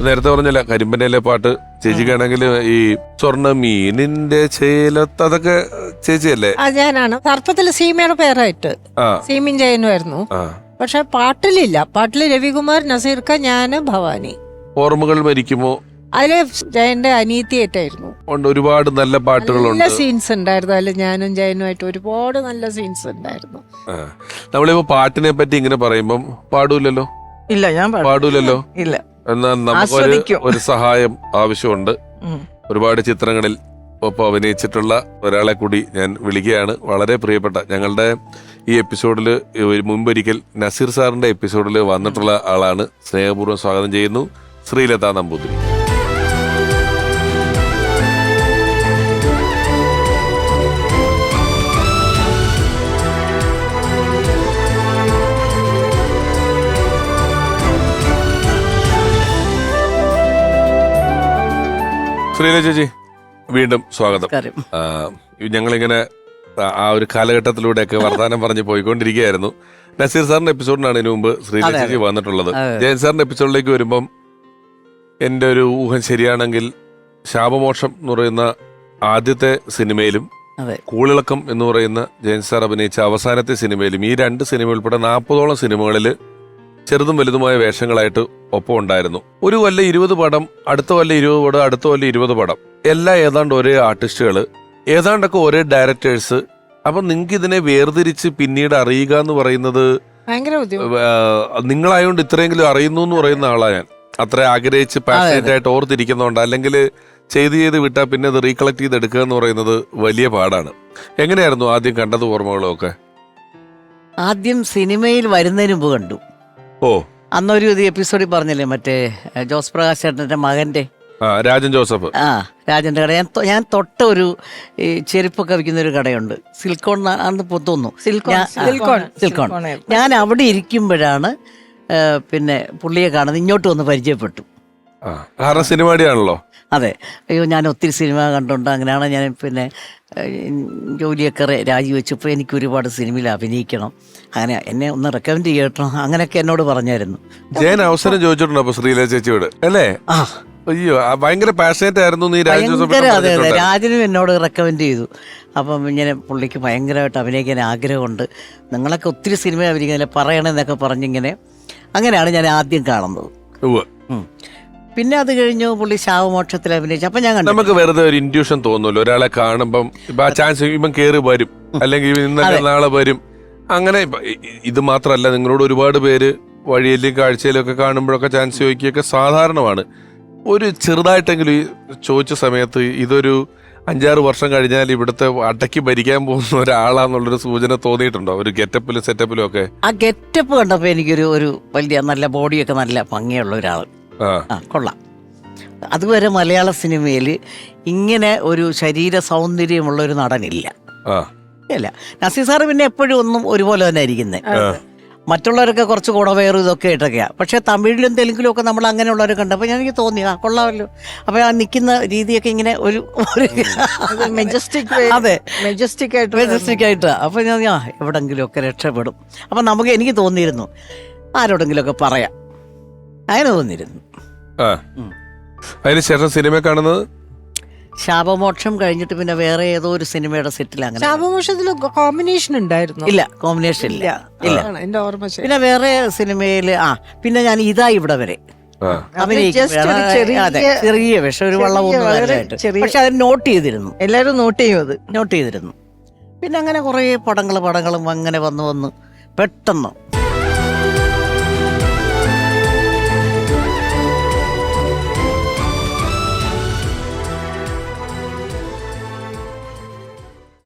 നേരത്തെ പറഞ്ഞല്ല കരിമ്പനയിലെ പാട്ട് ചേച്ചിക്കാണെങ്കിൽ ഈ സ്വർണ മീനിന്റെ ചേലത്ത് അതൊക്കെ ചേച്ചിയല്ലേ? ഞാനാണ്. സർപ്പത്തിൽ സീമയുടെ പേരായിട്ട്. ആ. സീമിൻ ജയനുമായിരുന്നു. ആ. പക്ഷെ പാട്ടിലില്ല. പാട്ടിൽ രവികുമാർ നസീർക്ക ഞാൻ ഭവാനി. ഓർമ്മകൾ മരിക്കുമോ? അതിലെ ജയന്റെ അനീതിയായിട്ടായിരുന്നു ഉണ്ട് ഒരുപാട് നല്ല നല്ല പാട്ടുകളുണ്ട് സീൻസ് ഉണ്ടായിരുന്നു. അതിൽ ഞാനും ജയനുമായിട്ട് ഒരുപാട് നല്ല സീൻസ് ഉണ്ടായിരുന്നു. ആ. നമ്മളിപ്പോ പാട്ടിനെ പറ്റി ഇങ്ങനെ പറയുമ്പം പാടൂലല്ലോ? ഇല്ല ഞാൻ പാടും. പാടൂലല്ലോ? ഇല്ല. എന്നാൽ നമുക്കൊരു ഒരു സഹായം ആവശ്യമുണ്ട്. ഒരുപാട് ചിത്രങ്ങളിൽ ഒപ്പം അഭിനയിച്ചിട്ടുള്ള ഒരാളെ കൂടി ഞാൻ വിളിക്കുകയാണ്. വളരെ പ്രിയപ്പെട്ട ഞങ്ങളുടെ ഈ എപ്പിസോഡിൽ മുമ്പൊരിക്കൽ നസീർ സാറിന്റെ എപ്പിസോഡിൽ വന്നിട്ടുള്ള ആളാണ്. സ്നേഹപൂർവം സ്വാഗതം ചെയ്യുന്നു. ശ്രീലത നമ്പൂതിരി. ശ്രീല ചേച്ചി വീണ്ടും സ്വാഗതം. ആ, ഞങ്ങളിങ്ങനെ ആ- ആ ഒരു കാലഘട്ടത്തിലൂടെയൊക്കെ വർത്തമാനം പറഞ്ഞ് പോയിക്കൊണ്ടിരിക്കുകയായിരുന്നു. നസീർ സാറിന്റെ എപ്പിസോഡിനാണ് ഇതിനു മുമ്പ് ശ്രീല അതെ, ചേച്ചി വന്നിട്ടുള്ളത്. അതെ. ജയൻ സാറിന്റെ എപ്പിസോഡിലേക്ക് വരുമ്പം എന്റെ ഒരു ഊഹം ശരിയാണെങ്കിൽ ശാപമോക്ഷം എന്ന് പറയുന്ന ആദ്യത്തെ സിനിമയിലും അതെ. കൂളിളക്കം എന്ന് പറയുന്ന ജയൻ സാർ അഭിനയിച്ച അവസാനത്തെ സിനിമയിലും ഈ രണ്ട് സിനിമ ഉൾപ്പെടെ നാൽപ്പതോളം സിനിമകളിൽ ചെറുതും വലുതുമായ വേഷങ്ങളായിട്ട് ഒപ്പം ഉണ്ടായിരുന്നു. ഒരു കൊല്ലം ഇരുപത് പടം അടുത്ത കൊല്ലം ഇരുപത് പടം അടുത്ത കൊല്ലം ഇരുപത് പടം. എല്ലാം ഏതാണ്ട് ഒരേ ആർട്ടിസ്റ്റുകൾ ഏതാണ്ടൊക്കെ ഒരേ ഡയറക്ടേഴ്സ്. അപ്പൊ നിങ്ങൾക്ക് ഇതിനെ വേർതിരിച്ച് പിന്നീട് അറിയുക എന്ന് പറയുന്നത് നിങ്ങളായോണ്ട് ഇത്രയെങ്കിലും അറിയുന്നു എന്ന് പറയുന്ന ആളാ ഞാൻ. അത്ര ആഗ്രഹിച്ച് പാഷനേറ്റ് ആയിട്ട് ഓർത്തിരിക്കുന്നതുകൊണ്ട് അല്ലെങ്കിൽ ചെയ്ത് ചെയ്ത് വിട്ടാൽ പിന്നെ അത് റീകളക്ട് ചെയ്ത് എടുക്കുക എന്ന് പറയുന്നത് വലിയ പാടാണ്. എങ്ങനെയായിരുന്നു ആദ്യം കണ്ടത് ഓർമ്മകളൊക്കെ? ആദ്യം സിനിമയിൽ വരുന്നതിന് മുമ്പ് കണ്ടു. ഓ. അന്നൊരു ഇത് എപ്പിസോഡിൽ പറഞ്ഞില്ലേ മറ്റേ ജോസ് പ്രകാശ് ചേട്ടന്റെ മകന്റെ ആ രാജൻ ജോസഫ്. ആ രാജന്റെ കട. ഞാൻ ഞാൻ തൊട്ട ഒരു ഈ ചെരുപ്പൊക്കെ വിൽക്കുന്ന ഒരു കടയുണ്ട്. സിൽക്കോൺ ന്നാ- ആണെന്ന് തോന്നുന്നു. സിൽക്കോൺ, ഞാൻ- അവിടെ ഇരിക്കുമ്പോഴാണ് പിന്നെ പുള്ളിയെ കാണുന്നത്. ഇങ്ങോട്ട് വന്ന് പരിചയപ്പെട്ടു. ആ കാരണം സിനിമാടിയാണല്ലോ അതെ. അയ്യോ ഞാൻ ഒത്തിരി സിനിമ കണ്ടുണ്ട് അങ്ങനെയാണ് ഞാൻ പിന്നെ ജോലിയൊക്കെ രാജിവെച്ചപ്പോൾ എനിക്ക് ഒരുപാട് സിനിമയിൽ അഭിനയിക്കണം. അങ്ങനെ എന്നെ ഒന്ന് റെക്കമെൻഡ് ചെയ്യട്ടോ അങ്ങനെയൊക്കെ എന്നോട് പറഞ്ഞായിരുന്നു. ഞാൻ അവസരം ചോദിച്ചിട്ടുണ്ടോ ശ്രീല ചേച്ചിയോട്. അല്ലേ? ആ. അയ്യോ ഭയങ്കര പാഷനേറ്റ് ആയിരുന്നു നീ ഭയങ്കര അതെ അതെ. രാജനും എന്നോട് റെക്കമെൻഡ് ചെയ്തു. അപ്പം ഇങ്ങനെ പുള്ളിക്ക് ഭയങ്കരമായിട്ട് അഭിനയിക്കാൻ ആഗ്രഹമുണ്ട്. നിങ്ങളൊക്കെ ഒത്തിരി സിനിമ അഭിനയിക്കുന്നില്ല പറയണമെന്നൊക്കെ പറഞ്ഞിങ്ങനെ അങ്ങനെയാണ് ഞാൻ ആദ്യം കാണുന്നത്. പിന്നെ അത് കഴിഞ്ഞു പുള്ളി ശാവമോക്ഷത്തിൽ അഭിനയിച്ചു അപ്പൊ ഞാൻ കണ്ടു. നമുക്ക് വെറുതെ ഒരു ഇൻഡ്യൂഷൻ തോന്നുമല്ലോ. ഒരാളെ കാണുമ്പം ഇപ്പൊ ആ ചാൻസ് ഇപ്പം കേറി വരും. അല്ലെങ്കിൽ ഇവൻ നാളെ വരും. അങ്ങനെ ഇപ്പൊ ഇ- ഇ- ഇത് മാത്രമല്ല നിങ്ങളോട് ഒരുപാട് പേര് വഴിയിലും കാഴ്ചയിലും ഒക്കെ കാണുമ്പോഴൊക്കെ ചാൻസ് ചോദിക്കുകയൊക്കെ സാധാരണമാണ്. ഒരു ചെറുതായിട്ടെങ്കിലും ഈ ചോദിച്ച സമയത്ത് ഇതൊരു അഞ്ചാറ് വർഷം കഴിഞ്ഞാൽ ഇവിടുത്തെ അടക്കി ഭരിക്കാൻ പോകുന്ന ഒരാളാന്നുള്ളൊരു സൂചന തോന്നിയിട്ടുണ്ടോ? ഒരു ഗെറ്റപ്പിലും സെറ്റപ്പിലും ഒക്കെ? ആ ഗെറ്റപ്പ് കണ്ടപ്പോ എനിക്കൊരു ഒരു വലിയ നല്ല ബോഡിയൊക്കെ നല്ല ഭംഗിയുള്ള ഒരാൾ ആ. കൊള്ളാം. അതുവരെ മലയാള സിനിമയിൽ ഇങ്ങനെ ഒരു ശരീര സൗന്ദര്യമുള്ള ഒരു നടനില്ല. ആ. ഇല്ല. നസീർ സാറ് പിന്നെ എപ്പോഴും ഒന്നും ഒരുപോലെ തന്നെ ഇരിക്കുന്നത് മറ്റുള്ളവരൊക്കെ കുറച്ച് കുടവേറും ഇതൊക്കെ ആയിട്ടൊക്കെയാണ് പക്ഷെ തമിഴിലും തെലുങ്കിലും ഒക്കെ നമ്മൾ അങ്ങനെയുള്ളവരെ കണ്ടപ്പോൾ ഞാൻ എനിക്ക് തോന്നി ആ കൊള്ളാമല്ലോ. അപ്പൊ ആ നിൽക്കുന്ന രീതിയൊക്കെ ഇങ്ങനെ ഒരു ഒരു മെജസ്റ്റിക് അതെ മെജസ്റ്റിക് ആയിട്ട് മെജസ്റ്റിക് ആയിട്ട് അപ്പൊ ഞാൻ ആ എവിടെങ്കിലും ഒക്കെ രക്ഷപ്പെടും. അപ്പൊ നമുക്ക് എനിക്ക് തോന്നിയിരുന്നു ആരോടെങ്കിലും ഒക്കെ പറയാം. അങ്ങനെ തോന്നിയിരുന്നു ആ. അതിനുശേഷം സിനിമ കാണുന്നത്? ശാപമോക്ഷം കഴിഞ്ഞിട്ട് പിന്നെ വേറെ ഏതോ ഒരു സിനിമയുടെ സെറ്റിൽ അങ്ങനെ. ശാപമോഷത്തിൽ കോമ്പിനേഷൻ ഉണ്ടായിരുന്നു? ഇല്ല കോമ്പിനേഷൻ ഇല്ല. ഇല്ല. എന്റെ ഓർമ്മ ശരി. പിന്നെ വേറെ സിനിമയിൽ ആ പിന്നെ ഞാൻ ഇതാ ഇവിടെ വരെ. ആ. just ഒരു ചെറിയ- അതെ ചെറിയ വിഷം ഒരു വള്ളം ചെറിയ, വളരെ ഒന്നും ചെറിയ- പക്ഷെ അത് നോട്ട് ചെയ്തിരുന്നു. എല്ലാരും നോട്ട് ചെയ്യും അത്. നോട്ട് ചെയ്തിരുന്നു. പിന്നെ അങ്ങനെ കുറേ പടങ്ങൾ പടങ്ങളും അങ്ങനെ വന്നു വന്ന് പെട്ടെന്ന്